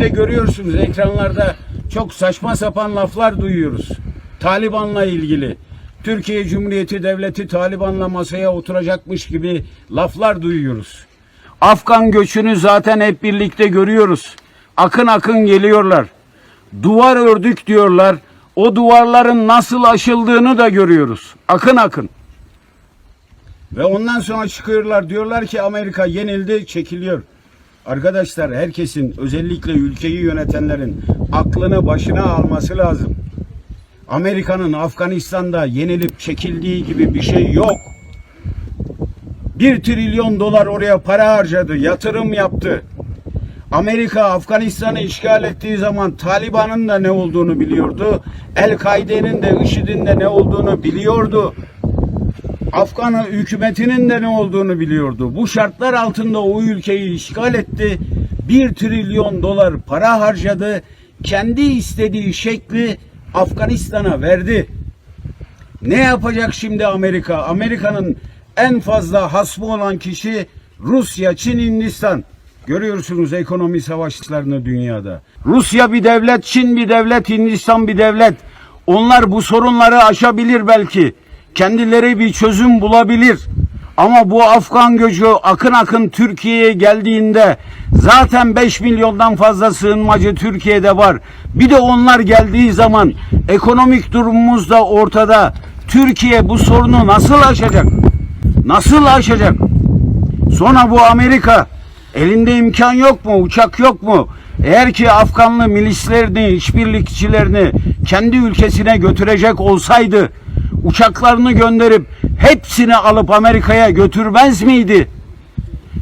işte görüyorsunuz ekranlarda çok saçma sapan laflar duyuyoruz. Taliban'la ilgili. Türkiye Cumhuriyeti Devleti Taliban'la masaya oturacakmış gibi laflar duyuyoruz. Afgan göçünü zaten hep birlikte görüyoruz. Akın akın geliyorlar. Duvar ördük diyorlar. O duvarların nasıl aşıldığını da görüyoruz. Akın akın. Ve ondan sonra çıkıyorlar diyorlar ki Amerika yenildi çekiliyor. Arkadaşlar herkesin özellikle ülkeyi yönetenlerin aklını başına alması lazım. Amerika'nın Afganistan'da yenilip çekildiği gibi bir şey yok. Bir trilyon dolar oraya para harcadı, yatırım yaptı. Amerika Afganistan'ı işgal ettiği zaman Taliban'ın da ne olduğunu biliyordu. El-Kaide'nin de IŞİD'in de ne olduğunu biliyordu. Afgan hükümetinin de ne olduğunu biliyordu. Bu şartlar altında o ülkeyi işgal etti. Bir trilyon dolar para harcadı. Kendi istediği şekli Afganistan'a verdi. Ne yapacak şimdi Amerika? Amerika'nın en fazla hasmı olan kişi Rusya, Çin, Hindistan. Görüyorsunuz ekonomi savaşlarını dünyada. Rusya bir devlet, Çin bir devlet, Hindistan bir devlet. Onlar bu sorunları aşabilir belki. Kendileri bir çözüm bulabilir. Ama bu Afgan göçü akın akın Türkiye'ye geldiğinde zaten 5 milyondan fazla sığınmacı Türkiye'de var. Bir de onlar geldiği zaman ekonomik durumumuz da ortada. Türkiye bu sorunu nasıl aşacak? Nasıl aşacak? Sonra bu Amerika elinde imkan yok mu? Uçak yok mu? Eğer ki Afganlı milislerini, işbirlikçilerini kendi ülkesine götürecek olsaydı uçaklarını gönderip hepsini alıp Amerika'ya götürmez miydi?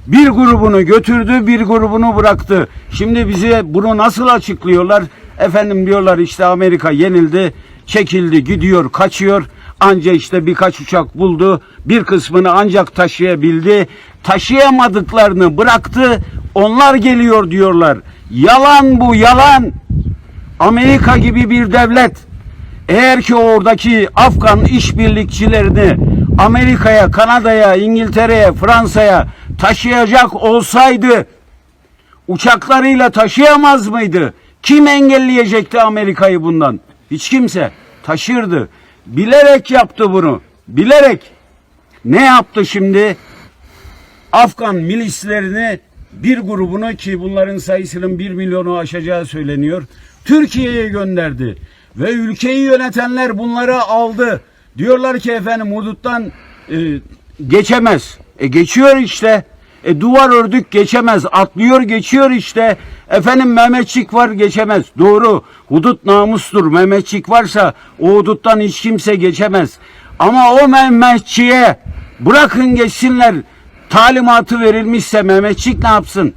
Bir grubunu götürdü, bir grubunu bıraktı. Şimdi bize bunu nasıl açıklıyorlar? Efendim diyorlar işte Amerika yenildi, çekildi, gidiyor, kaçıyor. Anca işte birkaç uçak buldu. Bir kısmını ancak taşıyabildi. Taşıyamadıklarını bıraktı. Onlar geliyor diyorlar. Yalan bu, yalan. Amerika gibi bir devlet eğer ki oradaki Afgan işbirlikçilerini Amerika'ya, Kanada'ya, İngiltere'ye, Fransa'ya taşıyacak olsaydı uçaklarıyla taşıyamaz mıydı? Kim engelleyecekti Amerika'yı bundan? Hiç kimse. Taşırdı. Bilerek yaptı bunu. Bilerek. Ne yaptı şimdi? Afgan milislerini bir grubunu ki bunların sayısının bir milyonu aşacağı söyleniyor. Türkiye'ye gönderdi. Ve ülkeyi yönetenler bunları aldı. Diyorlar ki efendim huduttan e, geçemez. E geçiyor işte. E duvar ördük geçemez. Atlıyor geçiyor işte. Efendim Mehmetçik var geçemez. Doğru. Hudut namustur. Mehmetçik varsa o huduttan hiç kimse geçemez. Ama o Mehmetçiğe bırakın geçsinler talimatı verilmişse Mehmetçik ne yapsın?